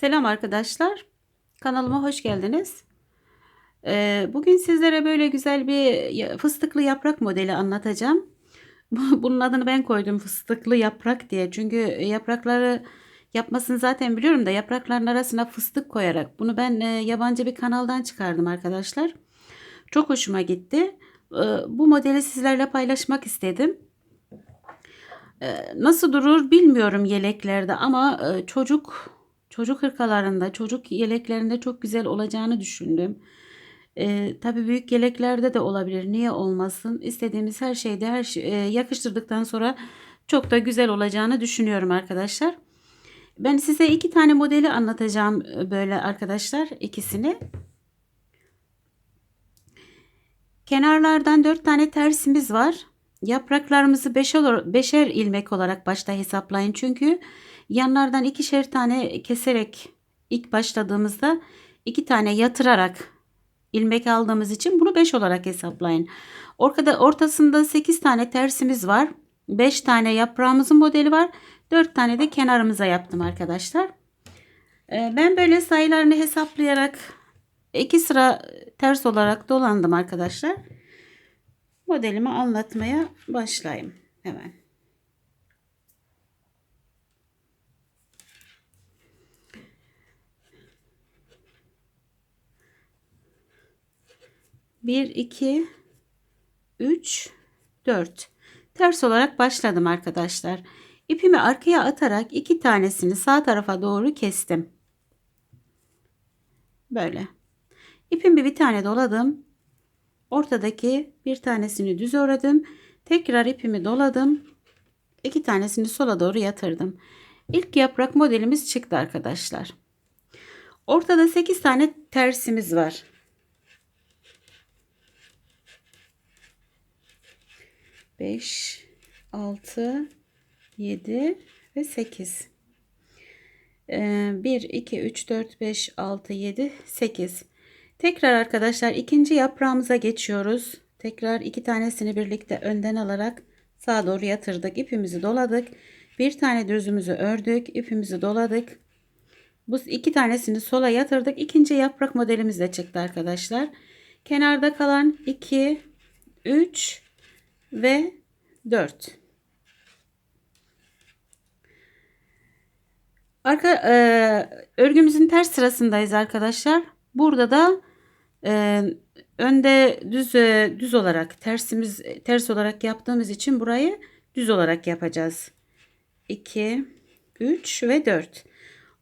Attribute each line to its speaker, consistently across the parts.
Speaker 1: Selam arkadaşlar. Kanalıma hoş geldiniz. Ee, bugün sizlere böyle güzel bir fıstıklı yaprak modeli anlatacağım. Bunun adını ben koydum fıstıklı yaprak diye. Çünkü yaprakları yapmasını zaten biliyorum da yaprakların arasına fıstık koyarak. Bunu ben e, yabancı bir kanaldan çıkardım arkadaşlar. Çok hoşuma gitti. Ee, bu modeli sizlerle paylaşmak istedim. Ee, nasıl durur bilmiyorum yeleklerde ama e, çocuk çocuk hırkalarında, çocuk yeleklerinde çok güzel olacağını düşündüm. Ee, tabii büyük yeleklerde de olabilir. Niye olmasın? İstediğimiz her şeyde her şey, e, yakıştırdıktan sonra çok da güzel olacağını düşünüyorum arkadaşlar. Ben size iki tane modeli anlatacağım e, böyle arkadaşlar ikisini. Kenarlardan dört tane tersimiz var. Yapraklarımızı beşer, beşer ilmek olarak başta hesaplayın. Çünkü yanlardan ikişer tane keserek ilk başladığımızda iki tane yatırarak ilmek aldığımız için bunu 5 olarak hesaplayın. Ortada ortasında 8 tane tersimiz var. 5 tane yaprağımızın modeli var. 4 tane de kenarımıza yaptım arkadaşlar. Ee, Ben böyle sayılarını hesaplayarak iki sıra ters olarak dolandım arkadaşlar. Modelimi anlatmaya başlayayım hemen. Bir, iki, üç, dört. Ters olarak başladım arkadaşlar. İpimi arkaya atarak iki tanesini sağ tarafa doğru kestim. Böyle. İpimi bir tane doladım. Ortadaki bir tanesini düz ördüm. Tekrar ipimi doladım. İki tanesini sola doğru yatırdım. İlk yaprak modelimiz çıktı arkadaşlar. Ortada 8 tane tersimiz var. Beş, altı, yedi ve sekiz. Ee, bir, iki, üç, dört, beş, altı, yedi, sekiz. Tekrar arkadaşlar ikinci yaprağımıza geçiyoruz. Tekrar iki tanesini birlikte önden alarak sağa doğru yatırdık. İpimizi doladık. Bir tane düzümüzü ördük. ipimizi doladık. Bu iki tanesini sola yatırdık. İkinci yaprak modelimiz de çıktı arkadaşlar. Kenarda kalan 2, 3 ve 4. Arka e, örgümüzün ters sırasındayız arkadaşlar. Burada da e, önde düz düz olarak tersimiz ters olarak yaptığımız için burayı düz olarak yapacağız. 2 3 ve 4.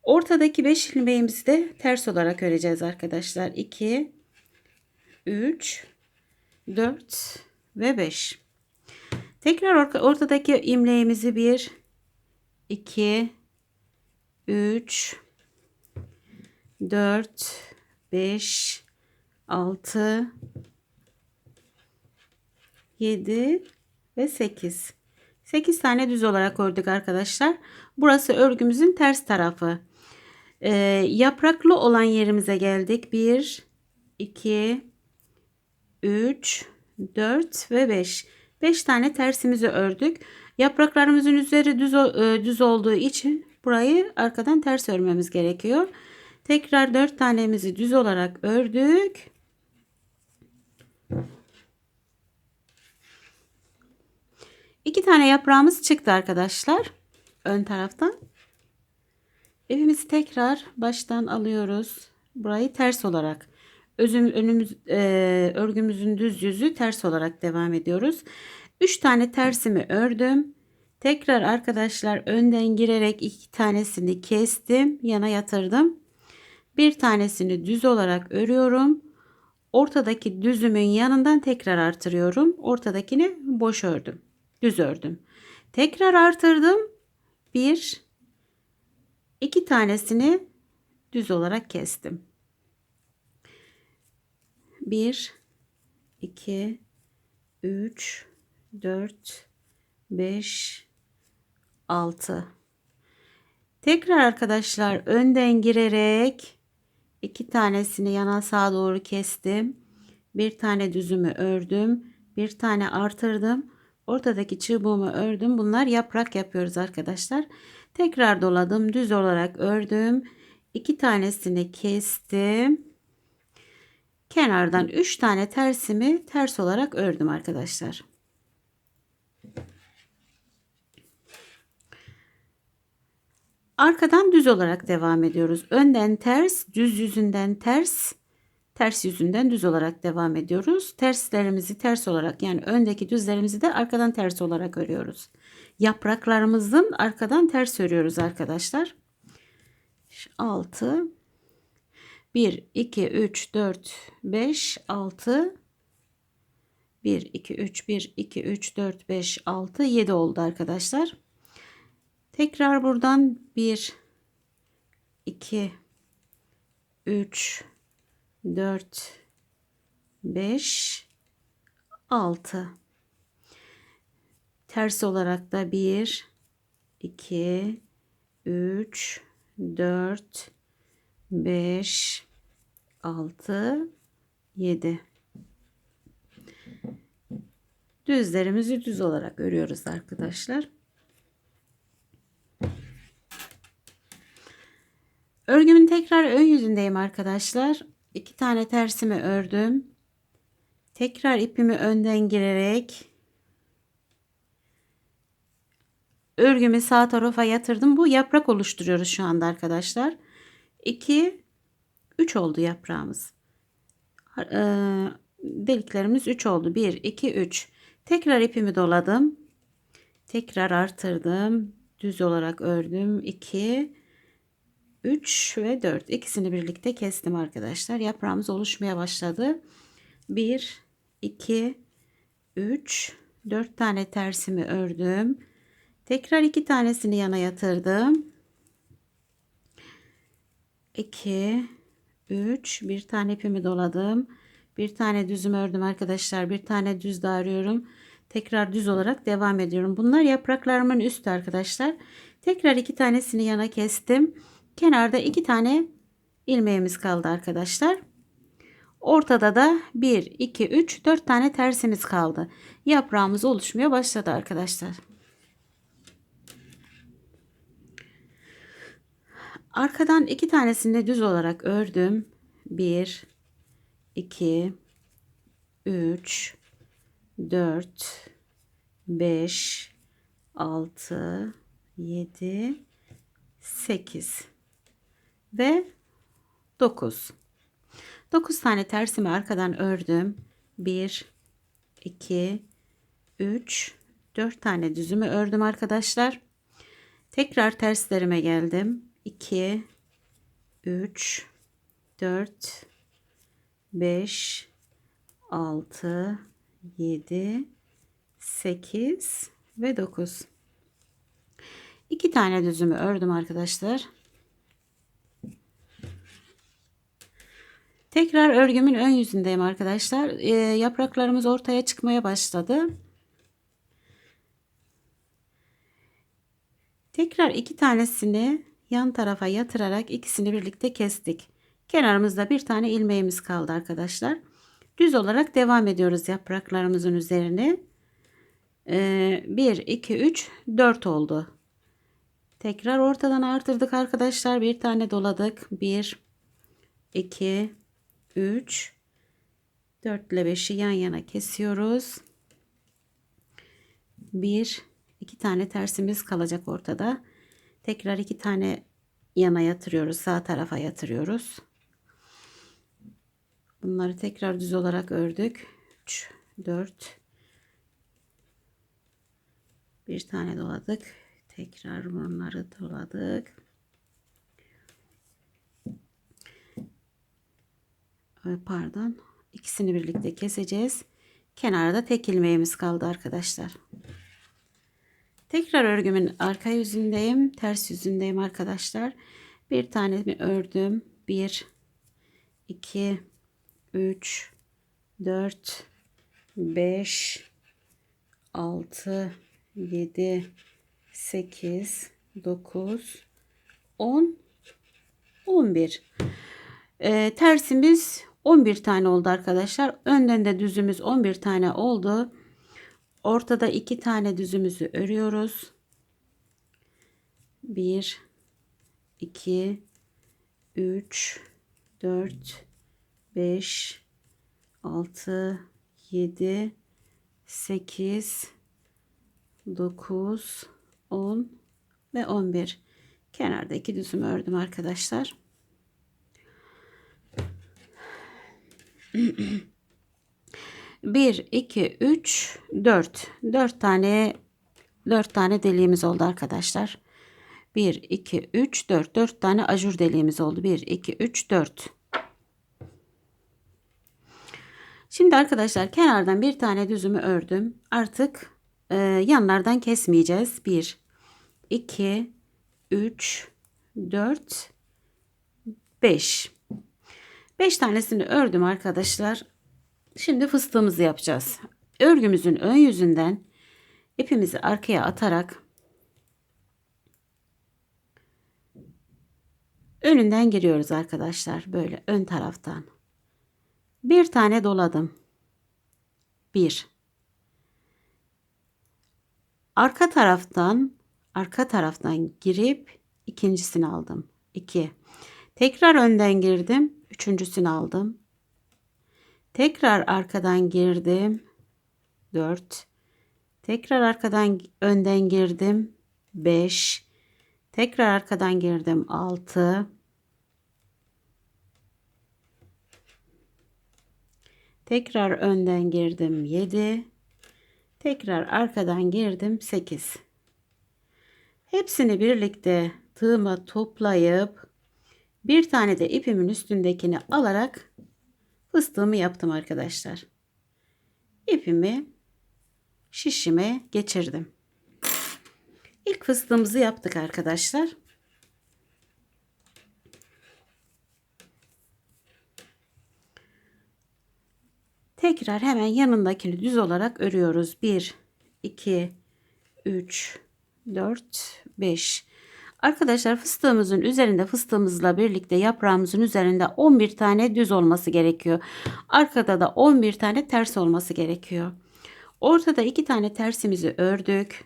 Speaker 1: Ortadaki 5 ilmeğimizi de ters olarak öreceğiz arkadaşlar. 2 3 4 ve 5. Tekrar ortadaki imleğimizi 1 2 3 4 5 6 7 ve 8. 8 tane düz olarak ördük arkadaşlar. Burası örgümüzün ters tarafı. Ee, yapraklı olan yerimize geldik. 1 2 3 4 ve 5. 5 tane tersimizi ördük. Yapraklarımızın üzeri düz, düz olduğu için burayı arkadan ters örmemiz gerekiyor. Tekrar 4 tanemizi düz olarak ördük. İki tane yaprağımız çıktı arkadaşlar. Ön taraftan. İpimizi tekrar baştan alıyoruz. Burayı ters olarak. Özüm, önümüz, e, örgümüzün düz yüzü ters olarak devam ediyoruz. 3 tane tersimi ördüm. Tekrar arkadaşlar önden girerek iki tanesini kestim. Yana yatırdım. Bir tanesini düz olarak örüyorum. Ortadaki düzümün yanından tekrar artırıyorum. Ortadakini boş ördüm. Düz ördüm. Tekrar artırdım. Bir, iki tanesini düz olarak kestim. Bir, iki, üç, dört, beş, altı. Tekrar arkadaşlar önden girerek iki tanesini yana sağa doğru kestim. Bir tane düzümü ördüm. Bir tane artırdım. Ortadaki çubuğumu ördüm. Bunlar yaprak yapıyoruz arkadaşlar. Tekrar doladım. Düz olarak ördüm. iki tanesini kestim. Kenardan üç tane tersimi ters olarak ördüm arkadaşlar. Arkadan düz olarak devam ediyoruz. Önden ters, düz yüzünden ters, ters yüzünden düz olarak devam ediyoruz. Terslerimizi ters olarak yani öndeki düzlerimizi de arkadan ters olarak örüyoruz. Yapraklarımızın arkadan ters örüyoruz arkadaşlar. 6 1 2 3 4 5 6 1 2 3 1 2 3 4 5 6 7 oldu arkadaşlar. Tekrar buradan 1 2 3 4 5 6 ters olarak da 1 2 3 4 5 6 7 düzlerimizi düz olarak örüyoruz arkadaşlar. Örgümün tekrar ön yüzündeyim arkadaşlar. İki tane tersimi ördüm. Tekrar ipimi önden girerek örgümü sağ tarafa yatırdım. Bu yaprak oluşturuyoruz şu anda arkadaşlar. 2 3 oldu yaprağımız. Ee, deliklerimiz 3 oldu. 1 2 3. Tekrar ipimi doladım. Tekrar artırdım. Düz olarak ördüm. 2 3 ve 4 ikisini birlikte kestim arkadaşlar. Yaprağımız oluşmaya başladı. 1 2 3 4 tane tersimi ördüm. Tekrar iki tanesini yana yatırdım. 2 3 bir tane ipimi doladım. Bir tane düzüm ördüm arkadaşlar. Bir tane düz de arıyorum. Tekrar düz olarak devam ediyorum. Bunlar yapraklarımın üstü arkadaşlar. Tekrar iki tanesini yana kestim. Kenarda iki tane ilmeğimiz kaldı arkadaşlar. Ortada da 1, 2, 3, 4 tane tersimiz kaldı. Yaprağımız oluşmaya başladı arkadaşlar. Arkadan iki tanesini düz olarak ördüm. 1, 2, 3, 4, 5, 6, 7, 8 ve 9. 9 tane tersimi arkadan ördüm. 1 2 3 4 tane düzümü ördüm arkadaşlar. Tekrar terslerime geldim. 2 3 4 5 6 7 8 ve 9. 2 tane düzümü ördüm arkadaşlar. Tekrar örgümün ön yüzündeyim arkadaşlar. E, yapraklarımız ortaya çıkmaya başladı. Tekrar iki tanesini yan tarafa yatırarak ikisini birlikte kestik. Kenarımızda bir tane ilmeğimiz kaldı arkadaşlar. Düz olarak devam ediyoruz yapraklarımızın üzerine. Ee, 1, 2, 3, 4 oldu. Tekrar ortadan artırdık arkadaşlar. Bir tane doladık. 1, 2, 3 4 ile 5'i yan yana kesiyoruz. 1 2 tane tersimiz kalacak ortada. Tekrar 2 tane yana yatırıyoruz. Sağ tarafa yatırıyoruz. Bunları tekrar düz olarak ördük. 3 4 bir tane doladık. Tekrar bunları doladık. Pardon ikisini birlikte keseceğiz. Kenarda tek ilmeğimiz kaldı arkadaşlar. Tekrar örgümün arka yüzündeyim. Ters yüzündeyim arkadaşlar. Bir tane mi ördüm. 1 2 3 4 5 6 7 8 9 10 11 e, tersimiz 11 tane oldu arkadaşlar. Önden de düzümüz 11 tane oldu. Ortada 2 tane düzümüzü örüyoruz. 1 2 3 4 5 6 7 8 9 10 ve 11 kenardaki düzümü ördüm arkadaşlar. Bir, iki, üç, dört. Dört tane dört tane deliğimiz oldu arkadaşlar. Bir, iki, üç, dört. Dört tane ajur deliğimiz oldu. Bir, iki, üç, dört. Şimdi arkadaşlar kenardan bir tane düzümü ördüm. Artık e, yanlardan kesmeyeceğiz. Bir, iki, üç, dört, beş. Beş tanesini ördüm arkadaşlar. Şimdi fıstığımızı yapacağız. Örgümüzün ön yüzünden ipimizi arkaya atarak önünden giriyoruz arkadaşlar. Böyle ön taraftan. Bir tane doladım. Bir. Arka taraftan arka taraftan girip ikincisini aldım. İki. Tekrar önden girdim. Üçüncüsünü aldım. Tekrar arkadan girdim. 4. Tekrar arkadan önden girdim. 5. Tekrar arkadan girdim. 6. Tekrar önden girdim. 7. Tekrar arkadan girdim. 8. Hepsini birlikte tığıma toplayıp bir tane de ipimin üstündekini alarak fıstığımı yaptım arkadaşlar. İpimi şişime geçirdim. İlk fıstığımızı yaptık arkadaşlar. Tekrar hemen yanındakini düz olarak örüyoruz. 1 2 3 4 5 Arkadaşlar fıstığımızın üzerinde fıstığımızla birlikte yaprağımızın üzerinde 11 tane düz olması gerekiyor. Arkada da 11 tane ters olması gerekiyor. Ortada 2 tane tersimizi ördük.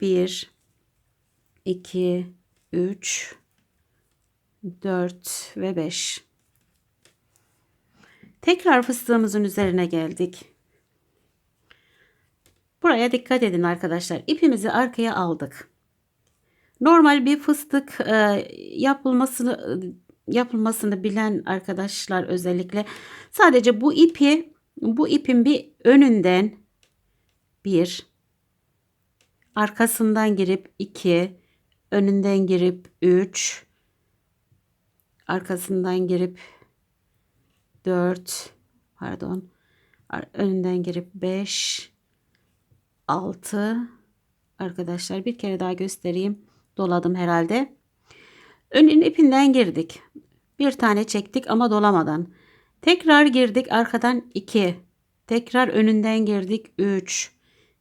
Speaker 1: 1 2 3 4 ve 5. Tekrar fıstığımızın üzerine geldik. Buraya dikkat edin arkadaşlar. İpimizi arkaya aldık. Normal bir fıstık e, yapılmasını yapılmasını bilen arkadaşlar özellikle sadece bu ipi bu ipin bir önünden bir arkasından girip iki önünden girip üç arkasından girip dört pardon önünden girip beş altı. Arkadaşlar bir kere daha göstereyim doladım herhalde. Önün ipinden girdik. Bir tane çektik ama dolamadan. Tekrar girdik arkadan 2. Tekrar önünden girdik 3.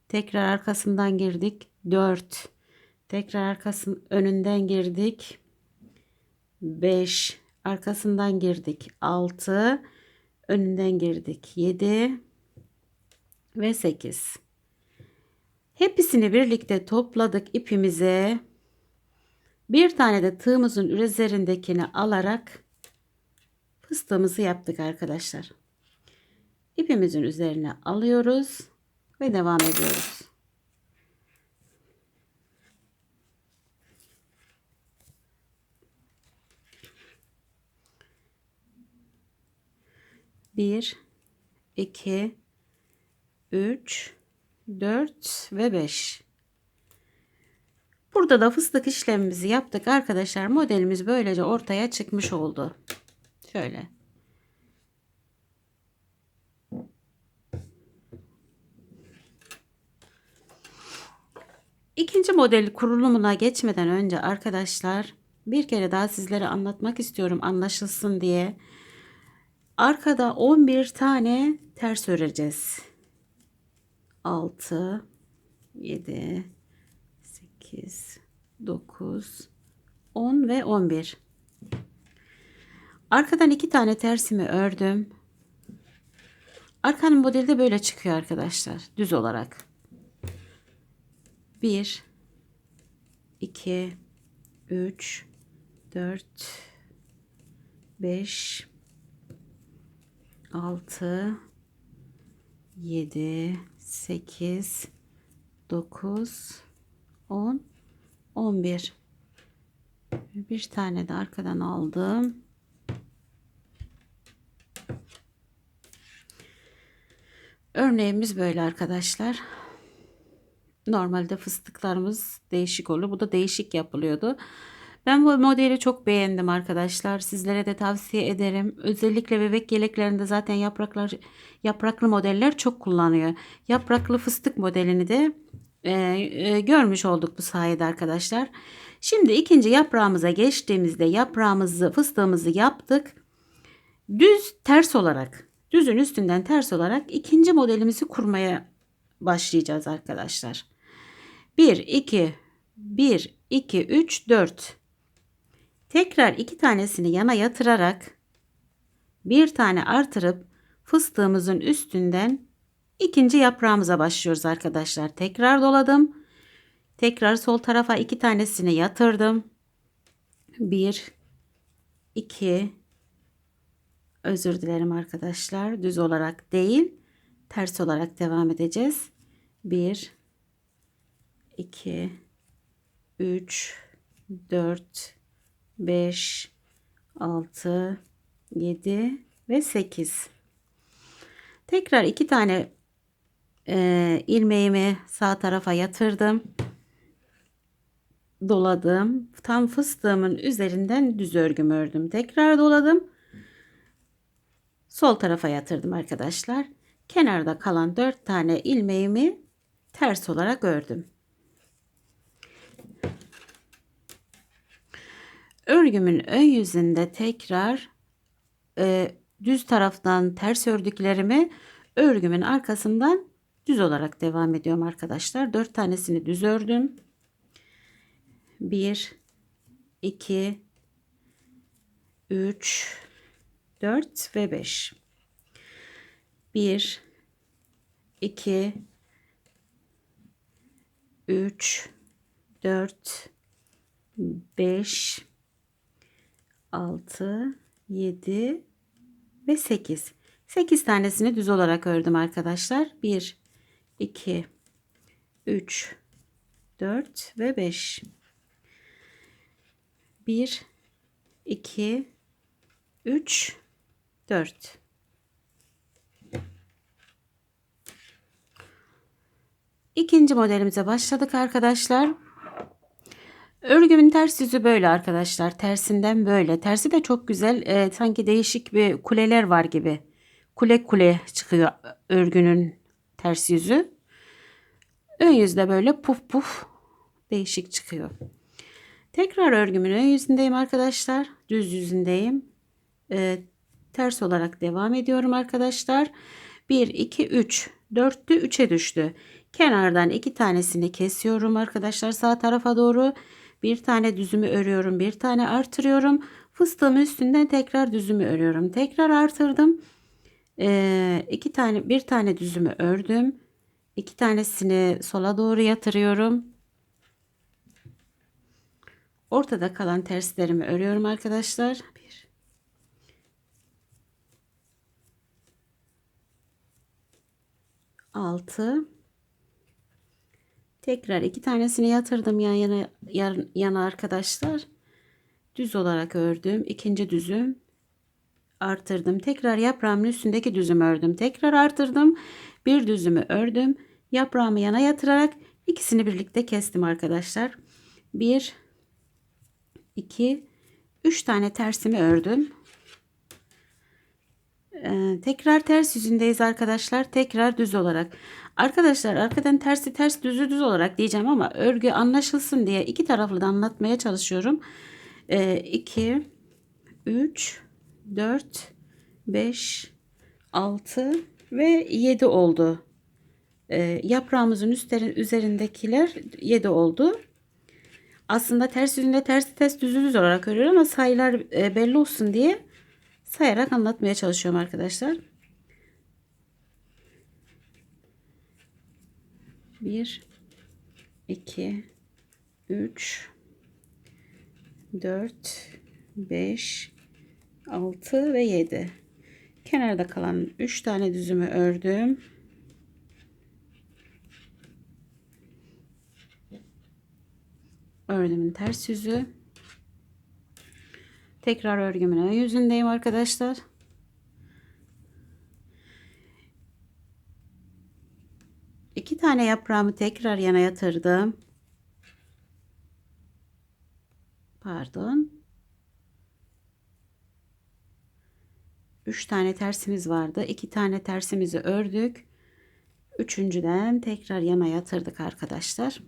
Speaker 1: Tekrar arkasından girdik 4. Tekrar arkasının önünden girdik 5. Arkasından girdik 6. Önünden girdik 7 ve 8. Hepsini birlikte topladık ipimize. Bir tane de tığımızın üzerindekini alarak fıstığımızı yaptık arkadaşlar. İpimizin üzerine alıyoruz ve devam ediyoruz. Bir, iki, üç, dört ve beş. Burada da fıstık işlemimizi yaptık arkadaşlar. Modelimiz böylece ortaya çıkmış oldu. Şöyle. İkinci model kurulumuna geçmeden önce arkadaşlar bir kere daha sizlere anlatmak istiyorum anlaşılsın diye. Arkada 11 tane ters öreceğiz. 6 7 8, 9, 10 ve 11. Arkadan iki tane tersimi ördüm. Arkanın modeli de böyle çıkıyor arkadaşlar. Düz olarak. 1, 2, 3, 4 5 6 7 8 9 10 11 bir tane de arkadan aldım örneğimiz böyle arkadaşlar normalde fıstıklarımız değişik olur bu da değişik yapılıyordu ben bu modeli çok beğendim arkadaşlar. Sizlere de tavsiye ederim. Özellikle bebek yeleklerinde zaten yapraklar yapraklı modeller çok kullanıyor. Yapraklı fıstık modelini de e, e, görmüş olduk bu sayede arkadaşlar. Şimdi ikinci yaprağımıza geçtiğimizde yaprağımızı fıstığımızı yaptık. Düz ters olarak düzün üstünden ters olarak ikinci modelimizi kurmaya başlayacağız arkadaşlar. 1 2 1 2 3 4 Tekrar iki tanesini yana yatırarak bir tane artırıp fıstığımızın üstünden ikinci yaprağımıza başlıyoruz arkadaşlar. Tekrar doladım. Tekrar sol tarafa iki tanesini yatırdım. Bir, iki, özür dilerim arkadaşlar. Düz olarak değil, ters olarak devam edeceğiz. Bir, iki, üç, dört, 5, 6, 7 ve 8. Tekrar iki tane e, ilmeğimi sağ tarafa yatırdım. Doladım. Tam fıstığımın üzerinden düz örgüm ördüm. Tekrar doladım. Sol tarafa yatırdım arkadaşlar. Kenarda kalan 4 tane ilmeğimi ters olarak ördüm. Örgümün ön yüzünde tekrar e, düz taraftan ters ördüklerimi örgümün arkasından düz olarak devam ediyorum arkadaşlar. 4 tanesini düz ördüm. 1 2 3 4 ve 5 1 2 3 4 5 6, 7 ve 8. 8 tanesini düz olarak ördüm arkadaşlar. 1, 2, 3, 4 ve 5. 1, 2, 3, 4. İkinci modelimize başladık arkadaşlar. Örgümün ters yüzü böyle arkadaşlar. Tersinden böyle. Tersi de çok güzel. E, sanki değişik bir kuleler var gibi. Kule kule çıkıyor örgünün ters yüzü. Ön yüzde böyle puf puf değişik çıkıyor. Tekrar örgümün ön yüzündeyim arkadaşlar. Düz yüzündeyim. E, ters olarak devam ediyorum arkadaşlar. 1, 2, 3. 4'tü 3'e düştü. Kenardan iki tanesini kesiyorum arkadaşlar sağ tarafa doğru. Bir tane düzümü örüyorum. Bir tane artırıyorum. Fıstığımın üstünden tekrar düzümü örüyorum. Tekrar artırdım. Ee, tane bir tane düzümü ördüm. İki tanesini sola doğru yatırıyorum. Ortada kalan terslerimi örüyorum arkadaşlar. Bir. Altı. Tekrar iki tanesini yatırdım yan yana, yan, yana arkadaşlar. Düz olarak ördüm. İkinci düzüm artırdım. Tekrar yaprağımın üstündeki düzümü ördüm. Tekrar artırdım. Bir düzümü ördüm. Yaprağımı yana yatırarak ikisini birlikte kestim arkadaşlar. Bir, iki, üç tane tersimi ördüm. Ee, tekrar ters yüzündeyiz arkadaşlar. Tekrar düz olarak. Arkadaşlar arkadan tersi ters düzü düz olarak diyeceğim ama örgü anlaşılsın diye iki taraflı da anlatmaya çalışıyorum. 2 3 4 5 6 ve 7 oldu. Ee, yaprağımızın üstlerin üzerindekiler 7 oldu. Aslında ters yüzünde ters ters düz düz olarak örüyorum ama sayılar e, belli olsun diye sayarak anlatmaya çalışıyorum arkadaşlar. 1 2 3 4 5 6 ve 7 kenarda kalan 3 tane düzümü ördüm. Örgümün ters yüzü. Tekrar örgümün ön yüzündeyim arkadaşlar. İki tane yaprağımı tekrar yana yatırdım. Pardon 3 tane tersimiz vardı. 2 tane tersimizi ördük. Üçüncüden tekrar yana yatırdık arkadaşlar.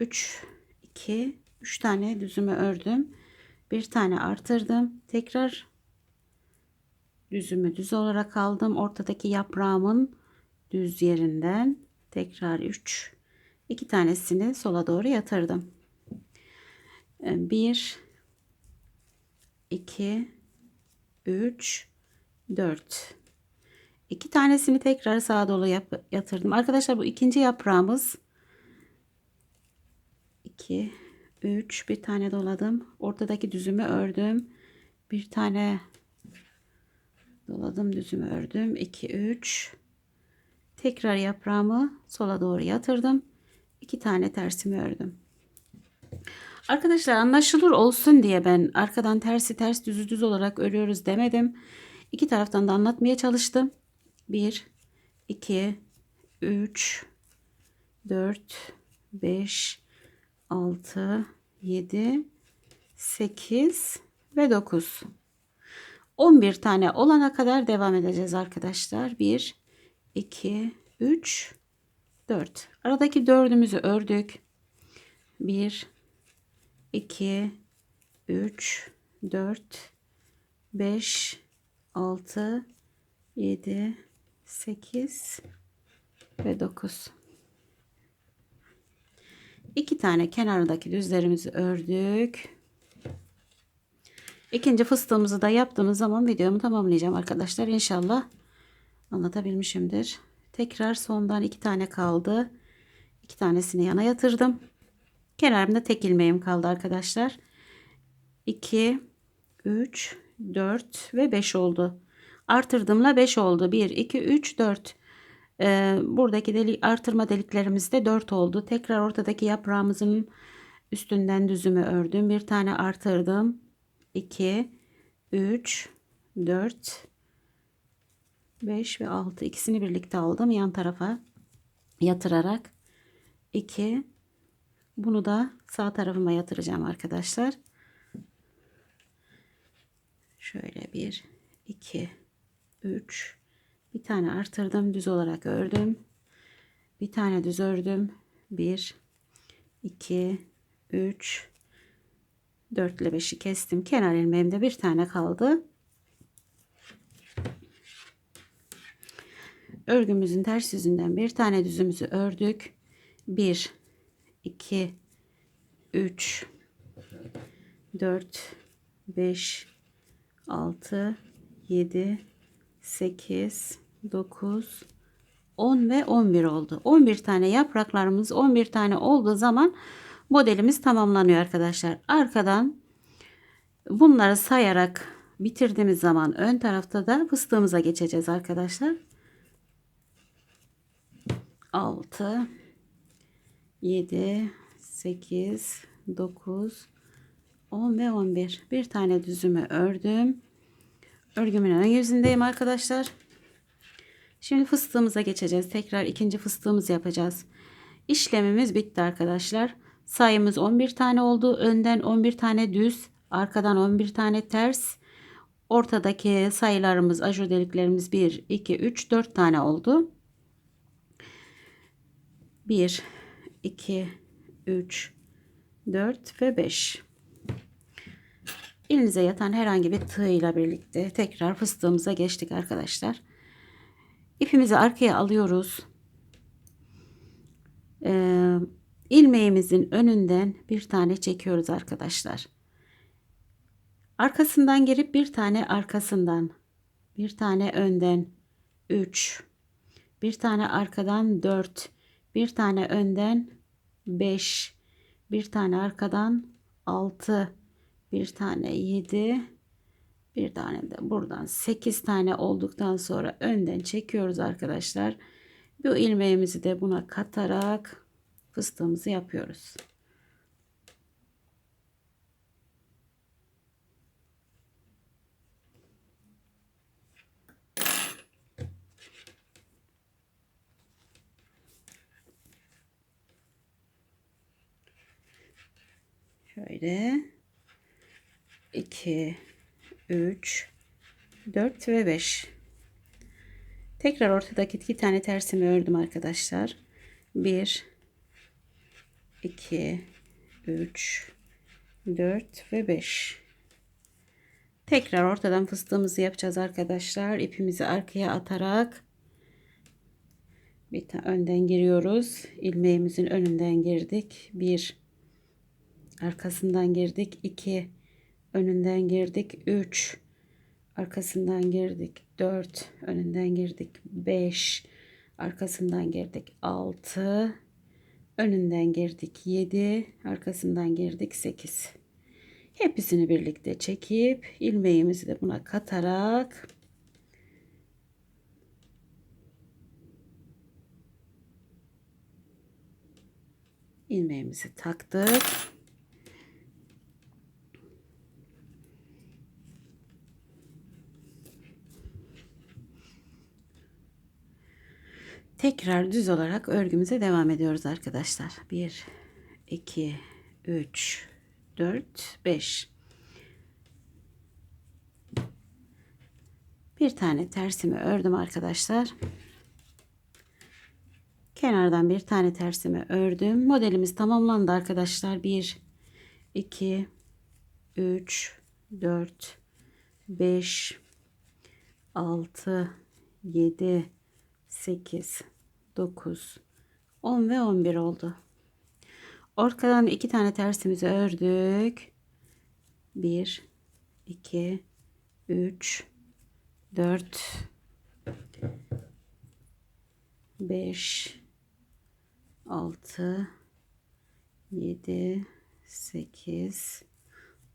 Speaker 1: 3 2 3 tane düzümü ördüm. Bir tane artırdım. Tekrar düzümü düz olarak aldım. Ortadaki yaprağımın düz yerinden tekrar 3 iki tanesini sola doğru yatırdım. 1 2 3 4 iki tanesini tekrar sağa doğru yap yatırdım. Arkadaşlar bu ikinci yaprağımız. 2 3 bir tane doladım. Ortadaki düzümü ördüm. Bir tane doladım düzümü ördüm. 2 3 tekrar yaprağımı sola doğru yatırdım. İki tane tersimi ördüm arkadaşlar anlaşılır olsun diye ben arkadan tersi ters düzü düz olarak örüyoruz demedim. İki taraftan da anlatmaya çalıştım. 1 2 3 4 5 6 7 8 ve 9 11 tane olana kadar devam edeceğiz arkadaşlar. 1 2 3 4 aradaki dördümüzü ördük. 1 2 3 4 5 6 7 8 ve 9 iki tane kenardaki düzlerimizi ördük. İkinci fıstığımızı da yaptığımız zaman videomu tamamlayacağım arkadaşlar. İnşallah anlatabilmişimdir. Tekrar sondan iki tane kaldı. İki tanesini yana yatırdım kenarımda tek ilmeğim kaldı arkadaşlar 2 3 4 ve 5 oldu artırdığımla 5 oldu 1 2 3 4 ee, buradaki delik artırma deliklerimizde 4 oldu. Tekrar ortadaki yaprağımızın üstünden düzümü ördüm. Bir tane artırdım. 2 3 4 5 ve 6 ikisini birlikte aldım yan tarafa yatırarak 2 bunu da sağ tarafıma yatıracağım arkadaşlar. Şöyle 1 2 3 bir tane artırdım düz olarak ördüm. Bir tane düz ördüm. 1 2 3 4 ile 5'i kestim. Kenar ilmeğimde bir tane kaldı. Örgümüzün ters yüzünden bir tane düzümüzü ördük. 1 2 3 4 5 6 7 8, 9, 10 ve 11 oldu. 11 tane yapraklarımız 11 tane olduğu zaman modelimiz tamamlanıyor arkadaşlar. Arkadan bunları sayarak bitirdiğimiz zaman ön tarafta da fıstığımıza geçeceğiz arkadaşlar. 6 7 8 9 10 ve 11 bir tane düzümü ördüm örgümün ön yüzündeyim arkadaşlar. Şimdi fıstığımıza geçeceğiz. Tekrar ikinci fıstığımızı yapacağız. İşlemimiz bitti arkadaşlar. Sayımız 11 tane oldu. Önden 11 tane düz, arkadan 11 tane ters. Ortadaki sayılarımız, ajur deliklerimiz 1, 2, 3, 4 tane oldu. 1, 2, 3, 4 ve 5. Elinize yatan herhangi bir tığ ile birlikte tekrar fıstığımıza geçtik arkadaşlar. İpimizi arkaya alıyoruz. Ee, ilmeğimizin önünden bir tane çekiyoruz arkadaşlar. Arkasından gelip bir tane arkasından, bir tane önden 3, bir tane arkadan 4, bir tane önden 5, bir tane arkadan 6 bir tane 7 bir tane de buradan 8 tane olduktan sonra önden çekiyoruz arkadaşlar. Bu ilmeğimizi de buna katarak fıstığımızı yapıyoruz. Şöyle. 2 3 4 ve 5 tekrar ortadaki iki tane tersimi ördüm arkadaşlar. 1 2 3 4 ve 5 tekrar ortadan fıstığımızı yapacağız arkadaşlar. İpimizi arkaya atarak bir tane önden giriyoruz. İlmeğimizin önünden girdik. 1 arkasından girdik 2 önünden girdik 3 arkasından girdik 4 önünden girdik 5 arkasından girdik 6 önünden girdik 7 arkasından girdik 8 hepsini birlikte çekip ilmeğimizi de buna katarak ilmeğimizi taktık Tekrar düz olarak örgümüze devam ediyoruz arkadaşlar. 1, 2, 3, 4, 5. Bir tane tersimi ördüm arkadaşlar. Kenardan bir tane tersimi ördüm. Modelimiz tamamlandı arkadaşlar. 1, 2, 3, 4, 5, 6, 7, 8, 9, 10 ve 11 oldu. Ortadan iki tane tersimizi ördük. 1, 2, 3, 4, 5, 6, 7, 8,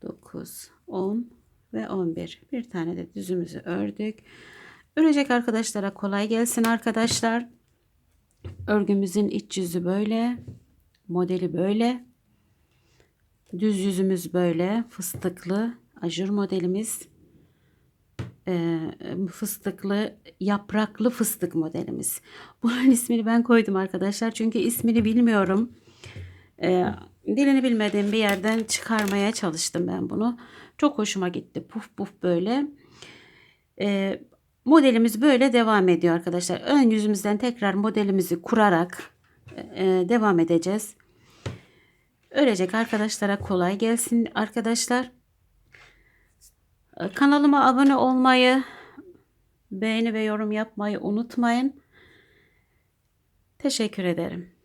Speaker 1: 9, 10 ve 11. Bir tane de düzümüzü ördük. Örecek arkadaşlara kolay gelsin arkadaşlar. Örgümüzün iç yüzü böyle. Modeli böyle. Düz yüzümüz böyle. Fıstıklı ajur modelimiz. Ee, fıstıklı yapraklı fıstık modelimiz. Bunun ismini ben koydum arkadaşlar. Çünkü ismini bilmiyorum. Ee, dilini bilmediğim bir yerden çıkarmaya çalıştım ben bunu. Çok hoşuma gitti. Puf puf böyle. Ee, Modelimiz böyle devam ediyor arkadaşlar. Ön yüzümüzden tekrar modelimizi kurarak e, devam edeceğiz. Örecek arkadaşlara kolay gelsin arkadaşlar. Kanalıma abone olmayı, beğeni ve yorum yapmayı unutmayın. Teşekkür ederim.